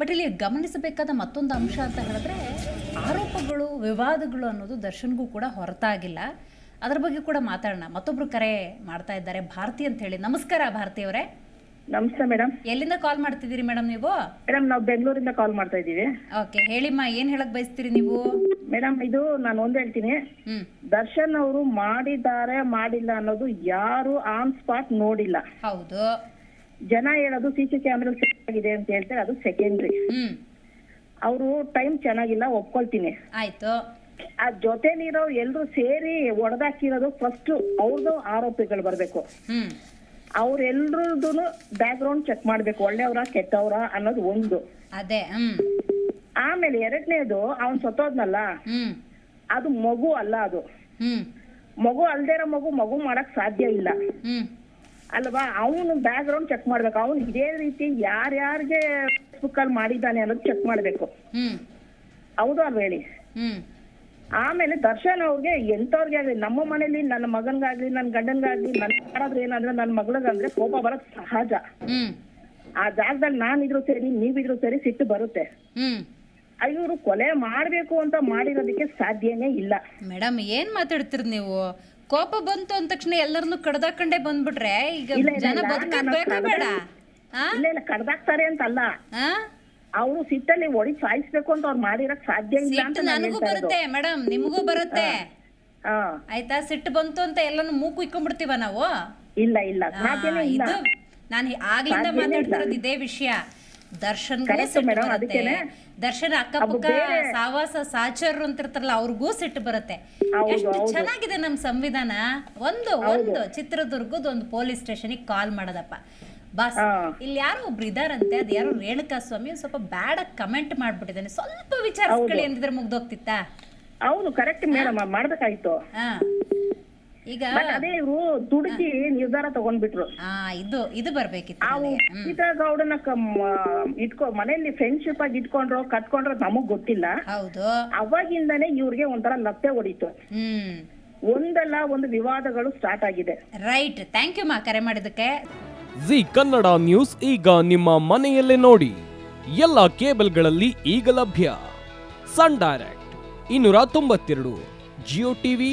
But ಇಲ್ಲಿ ಗಮನಿಸಬೇಕಾದ ಮತ್ತೊಂದು ಅಂಶ ಅಂತ ಹೇಳಿದ್ರೆ ಆರೋಪಗಳು ವಿವಾದಗಳು ಅನ್ನೋದು ದರ್ಶನ್ಗೂ ಕೂಡ ಹೊರತಾಗಿಲ್ಲ. ಅದರ ಬಗ್ಗೆ ಕೂಡ ಮಾತಾಡೋಣ. ಮತ್ತೊಬ್ರು ಕರೆ ಮಾಡ್ತಾ ಇದ್ದಾರೆ. ಭಾರತಿ ಅಂತ ಹೇಳಿ. ನಮಸ್ಕಾರ ಭಾರತಿ ಅವರೇ. ನಮಸ್ತೆ ಮೇಡಮ್. ಎಲ್ಲಿಂದ ಕಾಲ್ ಮಾಡ್ತಿದ್ದೀರಿ ಮೇಡಮ್ ನೀವು? ಮೇಡಮ್ ನಾವು ಬೆಂಗಳೂರಿಂದ ಕಾಲ್ ಮಾಡ್ತಾ ಇದ್ದೀವಿ. ಓಕೆ ಹೇಳಿಮ್ಮ ಏನ್ ಹೇಳಕ್ ಬಯಸ್ತೀರಿ ನೀವು? ಮೇಡಮ್ ಇದು ನಾನು ಒಂದ್ ಹೇಳ್ತೀನಿ. ಹ್ಮ್. ದರ್ಶನ್ ಅವರು ಮಾಡಿದ್ದಾರೆ ಮಾಡಿಲ್ಲ ಅನ್ನೋದು ಯಾರು ಆನ್ ಸ್ಪಾಟ್ ನೋಡಿಲ್ಲ. ಹೌದು. ಜನ ಹೇಳೋದು ಸಿ ಸಿ ಕ್ಯಾಮ್ರಾ ಆಗಿದೆ ಅಂತ ಹೇಳ್ತಾರೆ ಅದು ಸೆಕೆಂಡ್ರಿ ಹ್ಮ್. ಅವರು ಟೈಮ್ ಚೆನ್ನಾಗಿಲ್ಲ ಒಪ್ಕೊಳ್ತೀನಿ. ಆಯ್ತು. ಆ ಜೊತೆಲಿರೋ ಎಲ್ರು ಸೇರಿ ಒಡೆದಾಕಿರೋದು ಫಸ್ಟ್ ಅವ್ರದ್ದು ಆರೋಪಿಗಳು ಬರ್ಬೇಕು. ಹ್ಮ್. ಅವ್ರೆಲ್ರದ್ದು ಬ್ಯಾಕ್ ಗ್ರೌಂಡ್ ಚೆಕ್ ಮಾಡ್ಬೇಕು ಒಳ್ಳೆಯವರ ಕೆಟ್ಟವ್ರ ಅನ್ನೋದು ಒಂದು. ಅದೇ ಹ್ಮ್. ಆಮೇಲೆ ಎರಡನೇದು ಅವ್ನ್ ಸತ್ತೋದ್ನಲ್ಲ? ಹ್ಮ್. ಅದು ಮಗು ಅಲ್ಲ ಅದು. ಹ್ಮ್. ಮಗು ಅಲ್ದೇ ಇರೋ ಮಗು ಮಗು ಮಾಡಕ್ ಸಾಧ್ಯ ಇಲ್ಲ. ಹ್ಮ್. ಅಲ್ವಾ ಅವನು ಬ್ಯಾಕ್ ಗ್ರೌಂಡ್ ಚೆಕ್ ಮಾಡ್ಬೇಕು. ಅವನು ಇದೇ ರೀತಿ ಯಾರ್ಯಾರಿಗೆ ಫೇಸ್ಬುಕ್ ಅಲ್ಲಿ ಮಾಡಿದ್ದಾನೆ ಅನ್ನೋದು ಚೆಕ್ ಮಾಡ್ಬೇಕು. ಹ್ಮ್. ಹೌದು ಅಲ್ವಾ ಹೇಳಿ? ಹ್ಮ್. ಆಮೇಲೆ ದರ್ಶನ್ ಅವ್ರಿಗೆ ಎಂತವ್ರಿಗೆ ಆಗ್ಲಿ ನಮ್ಮ ಮನೇಲಿ ನನ್ನ ಮಗನ್ಗಾಗ್ಲಿ ನನ್ನ ಗಂಡನ್ಗಾಗ್ಲಿ ನನ್ ಯಾರಾದ್ರೂ ಏನಾದ್ರೆ ನನ್ನ ಮಗಳಿಗಂದ್ರೆ ಕೋಪ ಬರೋದ್ ಸಹಜ. ಹ್ಮ್. ಆ ಜಾಗದಲ್ಲಿ ನಾನಿದ್ರು ಸರಿ ನೀವಿದ್ರು ಸರಿ ಸಿಟ್ಟು ಬರುತ್ತೆ. ಹ್ಮ್. ಇವರು ಕೊಲೆ ಮಾಡ್ಬೇಕು ಅಂತ ಮಾಡಿರೋದಕ್ಕೆ ಸಾಧ್ಯನೇ ಇಲ್ಲ. ಮೇಡಮ್ ಏನ್ ಮಾತಾಡ್ತೀರಿ ನೀವು? ಕೋಪ ಬಂತು ಅಂದ ತಕ್ಷಣ ಎಲ್ಲರನ್ನು ಕಡ್ದಾಕೊಂಡೇ ಬಂದ್ಬಿಟ್ರೆ ಈಗ ಇಲ್ಲ, ಇಲ್ಲ, ಜನ ಇಲ್ಲ, ಬದುಕೋದ್ ನಾನು ಬೇಕಾ ಕಡ್ದ- ಬೇಡ? ಆ? ಇಲ್ಲ ಇಲ್ಲ ಕಡ್ದಾಕ್ತಾರೆ ಅಂತ ಅಲ್ಲ ಆ? ಅವರು ಸಿಟ್ಟಲ್ಲಿ ಒಡಿ ಸಾಯಿಸ್ಬೇಕು ಅಂತ ಅವ್ರು ಮಾಡಿರಕ್ ಸಾಧ್ಯ ಇಲ್ಲ ಅಂತ ಸಿಟ್ಟು ನಾನು ನನಗೂ ಹೇಳ್ತಾ ಇರೋದು. ಬರುತ್ತೆ ಮೇಡಮ್ ನಿಮಗೂ ಬರುತ್ತೆ. ಹಾ ಆಯ್ತಾ? ಸಿಟ್ಟು ಬಂತು ಅಂತ ಎಲ್ಲಾನು ಮೂಕು ಇಕ್ಕೊಂಡ್ಬಿಡ್ತೀವ ನಾವು? ಇಲ್ಲ ಇಲ್ಲ ಆ, ಸಾಧ್ಯನೇ ಇಲ್ಲ. ಇದು ನಾನು ಆಗ್ಲಿಂದ ಸಾಧ್ಯನೇ ಮಾತಾಡ್ತಿರೋದು ಇದೇ ವಿಷಯ. Madam, ದರ್ಶನ್ ಅಕ್ಕಪಕ್ಕ ಸಾವಾಸ ಸಾಚರ್ರು ಅಂತಿರ್ತಾರಲ್ಲ ಅವ್ರಿಗೂ ಸಿಟ್ಟು ಬರುತ್ತೆ. ಎಷ್ಟು. ಚೆನ್ನಾಗಿದೆ ನಮ್ಮ ಸಂವಿಧಾನ? ಒಂದು ಒಂದು ಚಿತ್ರದುರ್ಗದ ಒಂದು ಪೊಲೀಸ್ ಸ್ಟೇಷನಿಗೆ ಕಾಲ್ ಮಾಡೋದಪ್ಪ. ಬಸ್. ಇಲ್ಲಿ ಯಾರೋ ಒಬ್ರು ಇದಾರಂತೆ ಅದು ಯಾರೋ ರೇಣುಕಾ ಸ್ವಾಮಿ ಸ್ವಲ್ಪ ಬ್ಯಾಡ ಕಮೆಂಟ್ ಮಾಡ್ಬಿಟ್ಟಿದ್ದಾನೆ. ಸ್ವಲ್ಪ ವಿಚಾರಿಸ್ಕೊಳ್ಳಿ ಅಂದಿದ್ರೆ ಮುಗ್ದೋಗ್ತಿತ್ತಾ? ಹೌದು ಕರೆಕ್ಟ್ ಮೇಡಮ್ ಮಾಡ್ಬೇಕಾಯ್ತು. ಹಾ. ಈಗ ಅದೇ ಇವ್ರು ದುಡುಕಿ ನಿರ್ಧಾರ ತಗೊಂಡ್ಬಿಟ್ರು. ಆ ಇದು ಇದು ಬರ್ಬೇಕಿತ್ತು ನನಗೆ. ಹ್ಮ್. ಸೀತಾಗೌಡನ ಇಟ್ಕೊ ಮನೆಯಲ್ಲಿ ಫ್ರೆಂಡ್ಶಿಪ್ ಆಗಿ ಇಟ್ಕೊಂಡ್ರೋ ಕಟ್ಕೊಂಡ್ರೋ ನಮಗ್ ಗೊತ್ತಿಲ್ಲ. ಹೌದು. ಅವಾಗಿಂದಾನೇ ಇವ್ರಿಗೆ ಒಂಥರ ಲಪ್ಪೆ ಹೊಡಿತು. ಹ್ಮ್. ಒಂದಲ್ಲ ಒಂದು ವಿವಾದಗಳು ಸ್ಟಾರ್ಟ್ ಆಗಿದೆ. ರೈಟ್ ಥ್ಯಾಂಕ್ ಯು ಮಾ ಕರೆ ಮಾಡಿದಕ್ಕೆ ಜಿ ಕನ್ನಡ ನ್ಯೂಸ್ ಈಗ ನಿಮ್ಮ ಮನೆಯಲ್ಲೇ ನೋಡಿ. ಎಲ್ಲ ಕೇಬಲ್ಗಳಲ್ಲಿ ಈಗ ಲಭ್ಯ. ಸನ್ ಡೈರೆಕ್ಟ್ ಇನ್ನೂರ ತೊಂಬತ್ತೆರಡು ಜಿಯೋ ಟಿವಿ